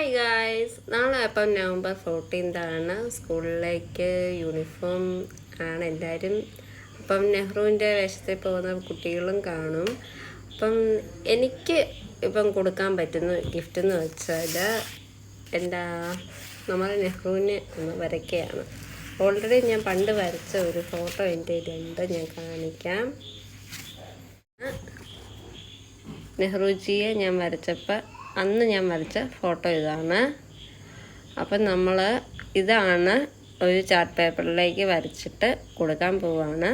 Hi guys നാളെ അപ്പം November ഫോർട്ടീൻത്താണ് സ്കൂളിലേക്ക് യൂണിഫോം ആണ് എല്ലാവരും അപ്പം നെഹ്റുവിന്റെ വേഷത്തിൽ പോകുന്ന കുട്ടികളും കാണും. അപ്പം എനിക്ക് ഇപ്പം കൊടുക്കാൻ പറ്റുന്ന ഗിഫ്റ്റ് എന്ന് വെച്ചാൽ എന്താ നമ്മൾ നെഹ്റുവിനെ ഒന്ന് വരയ്ക്കുകയാണ്. ഓൾറെഡി ഞാൻ പണ്ട് വരച്ച ഒരു ഫോട്ടോ എന്റെ ഇതുണ്ട് ഞാൻ കാണിക്കാം. നെഹ്റുജിയെ ഞാൻ വരച്ചപ്പോൾ അന്ന് ഞാൻ വരച്ച ഫോട്ടോ ഇതാണ്. അപ്പം നമ്മൾ ഇതാണ് ഒരു ചാർട്ട് പേപ്പറിലേക്ക് വരച്ചിട്ട് കൊടുക്കാൻ പോവാണ്.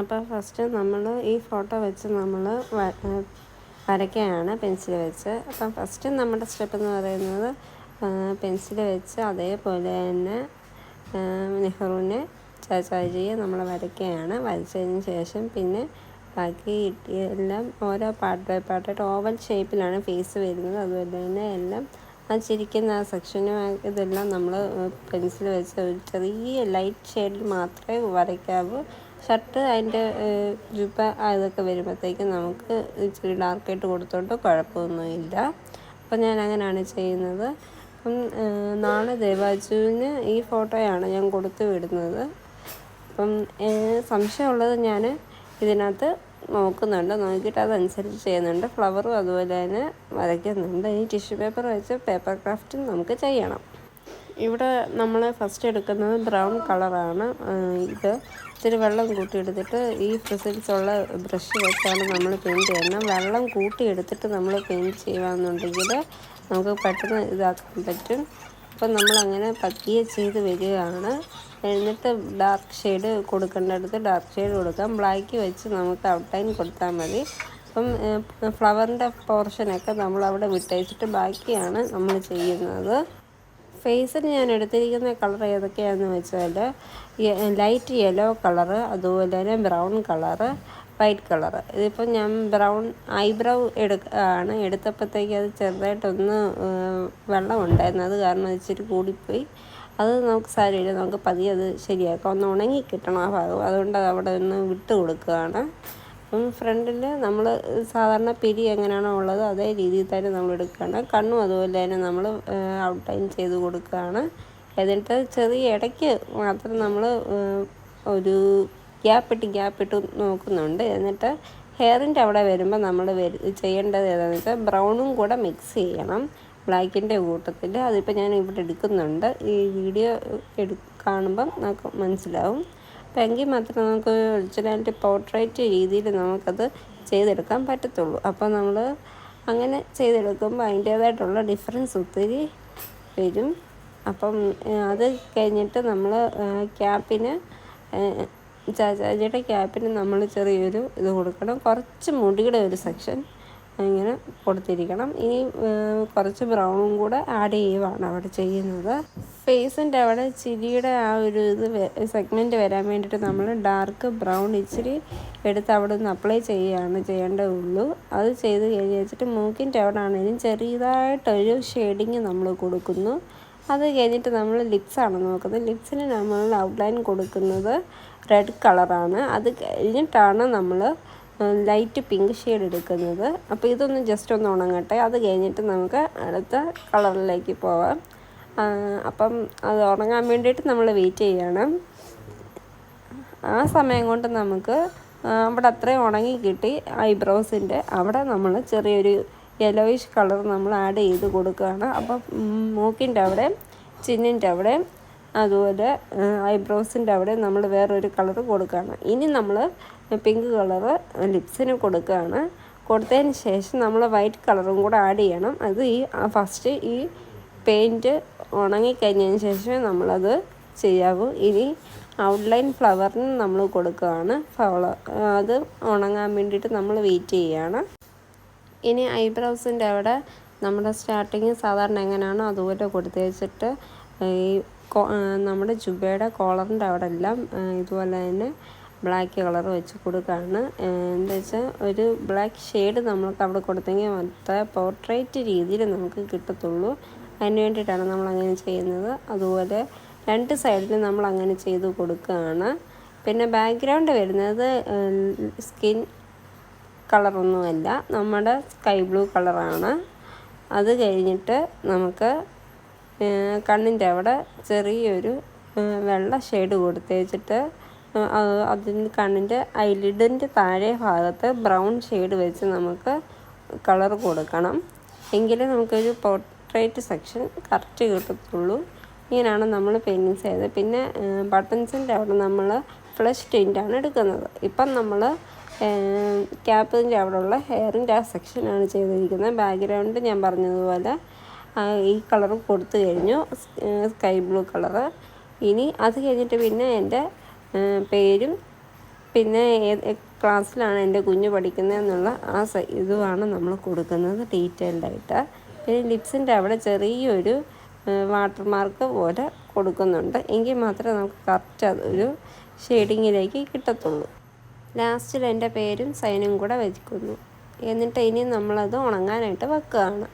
അപ്പോൾ ഫസ്റ്റ് നമ്മൾ ഈ ഫോട്ടോ വെച്ച് നമ്മൾ വരയ്ക്കുകയാണ് പെൻസിൽ വെച്ച്. അപ്പം ഫസ്റ്റ് നമ്മുടെ സ്റ്റെപ്പ് എന്ന് പറയുന്നത് പെൻസിൽ വെച്ച് അതേപോലെ തന്നെ നെഹ്റുവിനെ ചാച്ചാജിയെ നമ്മൾ വരയ്ക്കുകയാണ്. വരച്ചതിന് ശേഷം പിന്നെ ബാക്കി എല്ലാം ഓരോ പാർട്ട് ബൈ പാർട്ടായിട്ട് ഓവൽ ഷേപ്പിലാണ് ഫേസ് വരുന്നത്. അതുപോലെ തന്നെ എല്ലാം ആ ചിരിക്കുന്ന ആ സെക്ഷനും ഇതെല്ലാം നമ്മൾ പെൻസിൽ വെച്ച് ഒരു ചെറിയ ലൈറ്റ് ഷെയ്ഡിൽ മാത്രമേ വരയ്ക്കാവൂ. ഷർട്ട് അതിന്റെ ജുബ അതൊക്കെ വരുമ്പോഴത്തേക്കും നമുക്ക് ഇച്ചിരി ഡാർക്കായിട്ട് കൊടുത്തോണ്ട് കുഴപ്പമൊന്നുമില്ല. അപ്പം ഞാൻ അങ്ങനെയാണ് ചെയ്യുന്നത്. അപ്പം നാളെ ദേവാജുവിന് ഈ ഫോട്ടോയാണ് ഞാൻ കൊടുത്തു വിടുന്നത്. അപ്പം സംശയമുള്ളത് ഞാൻ ഇതിനകത്ത് നോക്കുന്നുണ്ട്. നോക്കിയിട്ട് അതനുസരിച്ച് ചെയ്യുന്നുണ്ട്. ഫ്ലവറും അതുപോലെ തന്നെ വരയ്ക്കുന്നുണ്ട്. ഈ ടിഷ്യൂ പേപ്പർ വെച്ച് പേപ്പർ ക്രാഫ്റ്റും നമുക്ക് ചെയ്യണം. ഇവിടെ നമ്മൾ ഫസ്റ്റ് എടുക്കുന്നത് ബ്രൗൺ കളറാണ്. ഇത് ഇത്തിരി വെള്ളം കൂട്ടിയെടുത്തിട്ട് ഈ ഉള്ള ബ്രഷ് വെച്ചാണ് നമ്മൾ പെയിന്റ് ചെയ്യുന്നത്. വെള്ളം കൂട്ടിയെടുത്തിട്ട് നമ്മൾ പെയിന്റ് ചെയ്യുകയെന്നുണ്ടെങ്കിൽ നമുക്ക് പെട്ടെന്ന് ഇതാക്കാൻ പറ്റും. അപ്പം നമ്മളങ്ങനെ പതിയെ ചെയ്ത് വരികയാണ്. എന്നിട്ട് ഡാർക്ക് ഷെയ്ഡ് കൊടുക്കേണ്ടടുത്ത് ഡാർക്ക് ഷെയ്ഡ് കൊടുക്കാം. ബ്ലാക്ക് വെച്ച് നമുക്ക് ഔട്ട്ലൈൻ കൊടുത്താൽ മതി. അപ്പം ഫ്ലവറിന്റെ പോർഷനൊക്കെ നമ്മൾ അവിടെ വിട്ടയച്ചിട്ട് ബാക്കിയാണ് നമ്മൾ ചെയ്യുന്നത്. ഫേസിൽ ഞാൻ എടുത്തിരിക്കുന്ന കളർ ഏതൊക്കെയാണെന്ന് വെച്ചാൽ ലൈറ്റ് യെല്ലോ കളറ് അതുപോലെ തന്നെ ബ്രൗൺ കളറ് വൈറ്റ് കളർ ഇതിപ്പോൾ ഞാൻ ബ്രൗൺ ഐബ്രൗ എടുക്കാണ് എടുത്തപ്പോഴത്തേക്ക് അത് ചെറുതായിട്ടൊന്ന് വെള്ളം ഉണ്ടായിരുന്നു. അത് കാരണം ഇച്ചിരി കൂടിപ്പോയി. അത് നമുക്ക് സാരമില്ല നമുക്ക് പതിയെ അത് ശരിയാക്കാം. ഒന്ന് ഉണങ്ങി കിട്ടണം ആ ഭാഗം. അതുകൊണ്ട് അത് അവിടെ ഒന്ന് വിട്ട് കൊടുക്കുകയാണ്. അപ്പം ഫ്രണ്ടിൽ നമ്മൾ സാധാരണ പിരി എങ്ങനെയാണോ ഉള്ളത് അതേ രീതിയിൽ തന്നെ നമ്മൾ എടുക്കുകയാണ്. കണ്ണും അതുപോലെ തന്നെ നമ്മൾ ഔട്ട്ലൈൻ ചെയ്ത് കൊടുക്കുകയാണ്. എന്നിട്ട് ചെറിയ ഇടയ്ക്ക് മാത്രം നമ്മൾ ഒരു ഗ്യാപ്പിട്ട് ഗ്യാപ്പിട്ട് നോക്കുന്നുണ്ട്. എന്നിട്ട് ഹെയറിന്റെ അവിടെ വരുമ്പോൾ നമ്മൾ ചെയ്യേണ്ടത് ഏതാണെന്ന് വെച്ചാൽ ബ്രൗണും കൂടെ മിക്സ് ചെയ്യണം. ബ്ലാക്കിന്റെ കൂട്ടത്തിൽ അതിപ്പോൾ ഞാൻ ഇവിടെ എടുക്കുന്നുണ്ട്. ഈ വീഡിയോ എടു കാണുമ്പം നമുക്ക് മനസ്സിലാവും. അപ്പം എങ്കിൽ മാത്രമേ നമുക്ക് ഒറിജിനാലിറ്റി പോർട്രേറ്റ് രീതിയിൽ നമുക്കത് ചെയ്തെടുക്കാൻ പറ്റത്തുള്ളൂ. അപ്പോൾ നമ്മൾ അങ്ങനെ ചെയ്തെടുക്കുമ്പോൾ അതിന്റേതായിട്ടുള്ള ഡിഫറൻസ് ഒത്തിരി വരും. അപ്പം അത് കഴിഞ്ഞിട്ട് നമ്മൾ ക്യാപ്പിന് ചാച്ചാജിയുടെ ക്യാപ്പിന് നമ്മൾ ചെറിയൊരു ഇത് കൊടുക്കണം. കുറച്ച് മുടിയുടെ ഒരു സെക്ഷൻ ഇങ്ങനെ കൊടുത്തിരിക്കണം. ഈ കുറച്ച് ബ്രൗണും കൂടെ ആഡ് ചെയ്യുവാണ് അവിടെ ചെയ്യുന്നത്. ഫേസിന്റെ അവിടെ ചിരിയുടെ ആ ഒരു ഇത് സെഗ്മെന്റ് വരാൻ വേണ്ടിയിട്ട് നമ്മൾ ഡാർക്ക് ബ്രൗൺ ഇച്ചിരി എടുത്ത് അവിടെ നിന്ന് അപ്ലൈ ചെയ്യുകയാണ് ചെയ്യേണ്ടതുള്ളൂ അത് ചെയ്ത് കഴിഞ്ഞ് വെച്ചിട്ട് മൂക്കിന്റെ അവിടെ ആണെങ്കിലും ചെറിയതായിട്ടൊരു ഷെയ്ഡിങ് നമ്മൾ കൊടുക്കുന്നു. അത് കഴിഞ്ഞിട്ട് നമ്മൾ ലിപ്സാണ് നോക്കുന്നത്. ലിപ്സിന് നമ്മൾ ഔട്ട്ലൈൻ കൊടുക്കുന്നത് റെഡ് കളറാണ് അത് കഴിഞ്ഞിട്ടാണ് നമ്മൾ ലൈറ്റ് പിങ്ക് ഷെയ്ഡ് എടുക്കുന്നത്. അപ്പോൾ ഇതൊന്ന് ജസ്റ്റ് ഒന്ന് ഉണങ്ങട്ടെ. അത് കഴിഞ്ഞിട്ട് നമുക്ക് അടുത്ത കളറിലേക്ക് പോവാം. അപ്പം അത് ഉണങ്ങാൻ വേണ്ടിയിട്ട് നമ്മൾ വെയിറ്റ് ചെയ്യണം. ആ സമയം കൊണ്ട് നമുക്ക് അവിടെ അത്രയും ഉണങ്ങി കിട്ടി ഐബ്രോസിന്റെ അവിടെ നമ്മൾ ചെറിയൊരു യെലോയിഷ് കളർ നമ്മൾ ആഡ് ചെയ്ത് കൊടുക്കുകയാണ്. അപ്പം മൂക്കിന്റെ അവിടെ ചിന്നിന്റെ അവിടെ അതുപോലെ ഐബ്രോസിന്റെ അവിടെ നമ്മൾ വേറൊരു കളർ കൊടുക്കുകയാണ്. ഇനി നമ്മൾ പിങ്ക് കളറ് ലിപ്സിന് കൊടുക്കുകയാണ്. കൊടുത്തതിന് ശേഷം നമ്മൾ വൈറ്റ് കളറും കൂടെ ആഡ് ചെയ്യണം. അത് ഈ ഫസ്റ്റ് ഈ പെയിന്റ് ഉണങ്ങിക്കഴിഞ്ഞതിന് ശേഷം നമ്മളത് ചെയ്യാവൂ. ഇനി ഔട്ട്ലൈൻ ഫ്ലവറിന് നമ്മൾ കൊടുക്കുകയാണ്. ഫ്ലവർ അത് ഉണങ്ങാൻ വേണ്ടിയിട്ട് നമ്മൾ വെയിറ്റ് ചെയ്യുകയാണ് ഇനി ഐബ്രോസിന്റെ അവിടെ നമ്മുടെ സ്റ്റാർട്ടിങ് സാധാരണ എങ്ങനെയാണോ അതുപോലെ കൊടുത്തു വെച്ചിട്ട് ഈ നമ്മുടെ ജുബയുടെ കോളറിന്റെ അവിടെ എല്ലാം ഇതുപോലെ തന്നെ ബ്ലാക്ക് കളർ വെച്ച് കൊടുക്കുകയാണ് എന്താ വെച്ചാൽ ഒരു ബ്ലാക്ക് ഷെയ്ഡ് നമ്മൾക്ക് അവിടെ കൊടുത്തെങ്കിൽ മൊത്ത പോർട്രേറ്റ് രീതിയിൽ നമുക്ക് കിട്ടത്തുള്ളൂ. അതിന് വേണ്ടിയിട്ടാണ് നമ്മൾ അങ്ങനെ ചെയ്യുന്നത്. അതുപോലെ രണ്ട് സൈഡിലും നമ്മൾ അങ്ങനെ ചെയ്ത് കൊടുക്കുകയാണ്. പിന്നെ ബാക്ക്ഗ്രൗണ്ട് വരുന്നത് സ്കിൻ കളറൊന്നുമല്ല. നമ്മുടെ സ്കൈ ബ്ലൂ കളറാണ്. അത് കഴിഞ്ഞിട്ട് നമുക്ക് കണ്ണിന്റെ അവിടെ ചെറിയൊരു വെള്ള ഷെയ്ഡ് കൊടുത്തേച്ചിട്ട് അതിന് കണ്ണിന്റെ ഐലിഡിന്റെ താഴെ ഭാഗത്ത് ബ്രൗൺ ഷെയ്ഡ് വെച്ച് നമുക്ക് കളർ കൊടുക്കണം. എങ്കിലേ നമുക്കൊരു പോർട്രേറ്റ് സെക്ഷൻ കറക്റ്റ് കിട്ടത്തുള്ളൂ. ഇങ്ങനെയാണ് നമ്മൾ പെയിന്റിങ്സ് ചെയ്തത്. പിന്നെ ബട്ടൺസിന്റെ അവിടെ നമ്മൾ ഫ്ലഷ് ടിന്റാണ് എടുക്കുന്നത്. ഇപ്പം നമ്മൾ ക്യാപ്പിന്റെ അവിടെയുള്ള ഹെയറിന്റെ ആ സെക്ഷനാണ് ചെയ്തിരിക്കുന്നത്. ബാക്ക്ഗ്രൗണ്ട് ഞാൻ പറഞ്ഞതുപോലെ ഈ കളർ കൊടുത്തു കഴിഞ്ഞു. സ്കൈ ബ്ലൂ കളറ് ഇനി അത് കഴിഞ്ഞിട്ട് പിന്നെ എന്റെ പേരും പിന്നെ ക്ലാസ്സിലാണ് എന്റെ കുഞ്ഞ് പഠിക്കുന്നത് എന്നുള്ള ആ ഇതുമാണ് നമ്മൾ കൊടുക്കുന്നത് ഡീറ്റെയിൽഡായിട്ട് പിന്നെ ലിപ്സിന്റെ അവിടെ ചെറിയൊരു വാട്ടർ മാർക്ക് പോലെ കൊടുക്കുന്നുണ്ട്. എങ്കിൽ മാത്രമേ നമുക്ക് കറക്റ്റ് അതൊരു ഷെയ്ഡിങ്ങിലേക്ക് കിട്ടത്തുള്ളൂ. ലാസ്റ്റിൽ എന്റെ പേരും സൈനും കൂടെ വയ്ക്കുന്നു എന്നിട്ട് ഇനി നമ്മളത് ഉണങ്ങാനായിട്ട് വെക്കുകയാണ്.